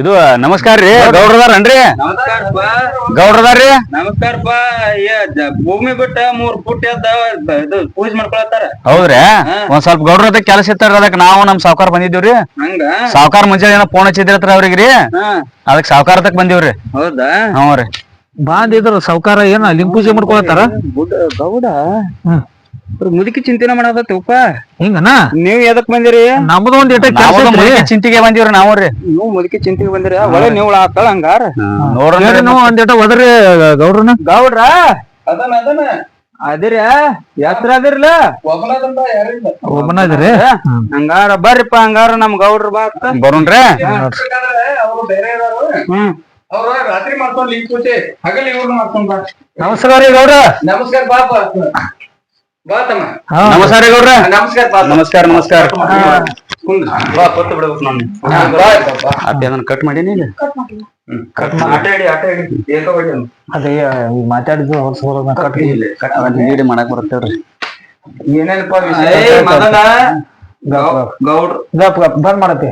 ಇದು ನಮಸ್ಕಾರ ರೀ ಗೌಡ್ರದಾರನ್ರಿ ನಮಸ್ಕಾರಪ್ಪ ಗೌಡ್ರದಾರ್ರಿ? ನಮಸ್ಕಾರಪ್ಪ ಭೂಮಿ ಬಿಟ್ಟ ಮೂರ್ ಫುಟ್ ಇದು ಪೂಜೆ ಮಾಡ್ಕೊಳತ್ತಾರ. ಹೌದ್ರಿ? ಒಂದ್ ಸ್ವಲ್ಪ ಗೌಡ್ರದ ಕೆಲಸ ಇತ್ತಾರ ಅದಕ್ಕೆ ನಾವು ನಮ್ ಸಾವ್ಕಾರ ಬಂದಿದ್ದೀವ್ರಿ. ಹಂಗ? ಸಾವ್ಕಾರ ಮುಂಜಾನೆ ಏನೋ ಫೋನ್ ಹಚ್ಚಿದ್ರತ್ರ ಅವ್ರಿಗ್ರಿ ಅದಕ್ಕೆ ಅದಕ್ ಸಾವ್ಕಾರದಕ್ ಬಂದಿವ್ರಿ. ಹೌದಾ? ಹ್ಞೂ ರೀ. ಬಾಂದಿದ್ರು ಸಾವ್ಕಾರ ಏನ ಲಿಂಪೂಜೆ ಮಾಡ್ಕೊಳತ್ತಾರ? ಗೌಡ? ಮುದುಕಿ ಚಿಂತೆನೆ ಮಾಡದತ್ತಪ್ಪ ಹಿಂಗನ? ನೀವ್ ಎದಕ್ ಬಂದಿರಿ? ನಮ್ದು ಒಂದ್ ಮುದುಕಿ ಚಿಂತಿಗೆ ಬಂದಿವ್ರಿ ನಾವು ರೀ ನೀವು ಮುದುಕಿ ಚಿಂತೆಗೆ ಬಂದಿರ ಒಳ್ಳೆ ನೀವು ಹಾಕಳ ಹಂಗಾರ? ನೋಡ್ರಿ ನೀವು. ಒಂದ್ ಇಟ್ಟ ಒದರಿ ಗೌಡ್ರನ ಗೌಡ್ರ? ಅದನ ಅದನ ಅದಿರ? ಹೆಸ್ರ ಅದಿರ್ಲ? ಒಬ್ಬನ ಅದಿರಿ. ಹಂಗಾರ ಬರ್ರಿಪ್ಪ ಹಂಗಾರ ನಮ್ ಗೌಡ್ರ ಬಾ. ಬರೋಣ್ರಿ? ಹ್ಮ್. ಅವ್ರ ರಾತ್ರಿ ಮಾಡ್ಕೊಂಡು ಹಗಲಿ ಇವ್ರು ಮಾಡ್ಕೊಂಡ್ ಬಾ. ನಮಸ್ಕಾರ ರೀ ಗೌಡ್ರ. ನಮಸ್ಕಾರ ಬಾಪ. ನಮಸ್ಕಾರ ಗೌಡ್ರ. ನಮಸ್ಕಾರ ಬಾ ನಮಸ್ಕಾರ ನಮಸ್ಕಾರ. ಕುಂದ್ರ. ಬಾ ಕೊತ್ತು ಬಿಡ್ಬೇಕು ನಾನು. ಬಾ ಅದನ್ನ ಕಟ್ ಮಾಡೀನಿ. ಅದೇ ಮಾತಾಡಿದ್ದು ಅವ್ರ ಸೋಲ ಕಟ್ ಮಾಡಕ್ ಬರ್ತೇವ್ರಿ ಏನೇನಪ್ಪ ವಿಷಯ? ಏ ಗೌಡ ಗೌಡ್ರ. ಬಂದ್ ಮಾಡತ್ತೆ.